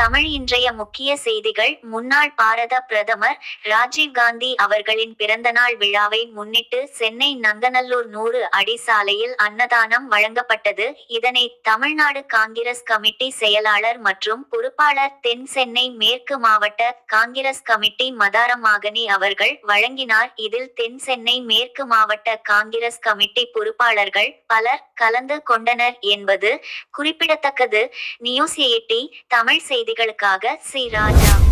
தமிழ் இன்றைய முக்கிய செய்திகள். முன்னாள் பாரத பிரதமர் ராஜீவ்காந்தி அவர்களின் பிறந்தநாள் விழாவை முன்னிட்டு சென்னை நங்கநல்லூர் நூறு அடி சாலையில் அன்னதானம் வழங்கப்பட்டது. இதனை தமிழ்நாடு காங்கிரஸ் கமிட்டி செயலாளர் மற்றும் பொறுப்பாளர் தென் சென்னை மேற்கு மாவட்ட காங்கிரஸ் கமிட்டி மதாரமாகனி அவர்கள் வழங்கினார். இதில் தென் சென்னை மேற்கு மாவட்ட காங்கிரஸ் கமிட்டி பொறுப்பாளர்கள் பலர் கலந்து கொண்டனர் என்பது குறிப்பிடத்தக்கது. நியூஸ் எயிட்டி தமிழ் செய்தி. செய்திகளுக்காக சி ராஜா.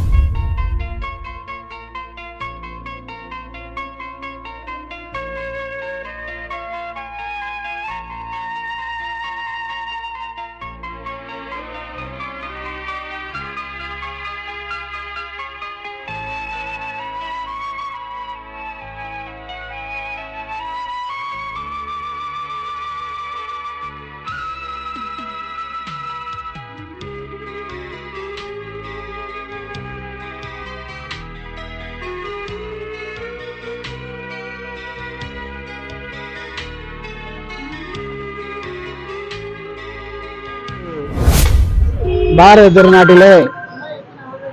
பாரத திருநாட்டிலே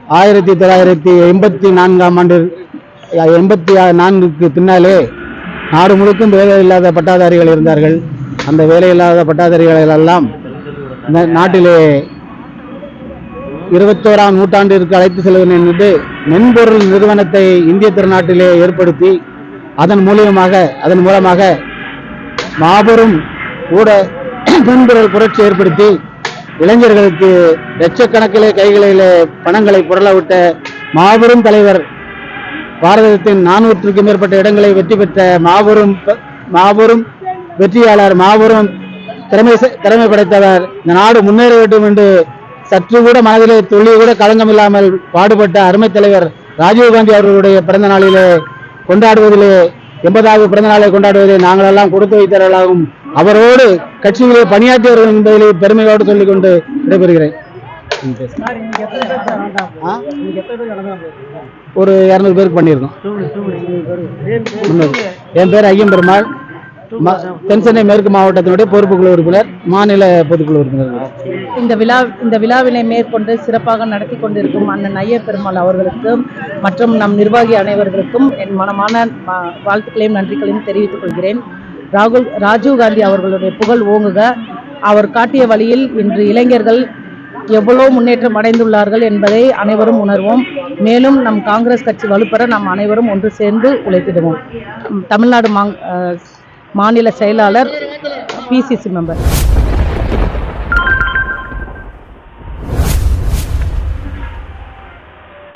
ஆயிரத்தி தொள்ளாயிரத்தி எண்பத்தி நான்காம் ஆண்டு எண்பத்தி நான்குக்கு பின்னாலே நாடு முழுக்கும் வேலை இல்லாத பட்டாதாரிகள் இருந்தார்கள். அந்த வேலை இல்லாத பட்டாதாரிகள் எல்லாம் இந்த நாட்டிலே இருபத்தோராம் நூற்றாண்டிற்கு அழைத்து செல்வேன் என்று மென்பொருள் நிறுவனத்தை இந்திய திருநாட்டிலே ஏற்படுத்தி அதன் மூலியமாக அதன் மூலமாக மாபெரும் கூட மென்பொருள் புரட்சி ஏற்படுத்தி இளைஞர்களுக்கு லட்சக்கணக்கிலே கைகளிலே பணங்களை புரளவிட்ட மாபெரும் தலைவர் பாரதத்தின் நானூற்றுக்கும் மேற்பட்ட இடங்களை வெற்றி பெற்ற மாபெரும் மாபெரும் வெற்றியாளர் மாபெரும் திறமை திறமை படைத்தவர். இந்த நாடு முன்னேற வேண்டும் என்று சற்று கூட மனதிலே துள்ளி கூட களங்கம் இல்லாமல் பாடுபட்ட அருமை தலைவர் ராஜீவ்காந்தி அவர்களுடைய பிறந்த நாளிலே கொண்டாடுவதிலே எண்பதாவது பிறந்த நாளை கொண்டாடுவதை நாங்களெல்லாம் கொடுத்து வைத்தவர்களாகவும் அவரோடு கட்சியிலே பணியாற்றியவர்கள் என்பதிலே பெருமையோடு சொல்லிக் கொண்டு விடைபெறுகிறேன் ஒரு இரநூறு பேருக்கு பண்ணியிருக்கோம் என் பேர் ஐயம் தென்சென்னை மேற்கு மாவட்டத்தினுடைய பொறுப்புக்குழு உறுப்பினர் மாநில பொதுக்குழு உறுப்பினர். இந்த விழா இந்த விழாவினை மேற்கொண்டு சிறப்பாக நடத்தி கொண்டிருக்கும் அண்ணன் ஐயர் பெருமாள் அவர்களுக்கும் மற்றும் நம் நிர்வாகி அனைவர்களுக்கும் என் மனமான வாழ்த்துக்களையும் நன்றிகளையும் தெரிவித்துக் கொள்கிறேன். ராகுல் ராஜீவ்காந்தி அவர்களுடைய புகழ் ஓங்குக. அவர் காட்டிய வழியில் இன்று இளைஞர்கள் எவ்வளோ முன்னேற்றம் அடைந்துள்ளார்கள் என்பதை அனைவரும் உணர்வோம். மேலும் நம் காங்கிரஸ் கட்சி வலுப்பெற நாம் அனைவரும் ஒன்று சேர்ந்து உழைத்திடுவோம். தமிழ்நாடு மாங் மாநில செயலாளர் பிசிசி மெம்பர்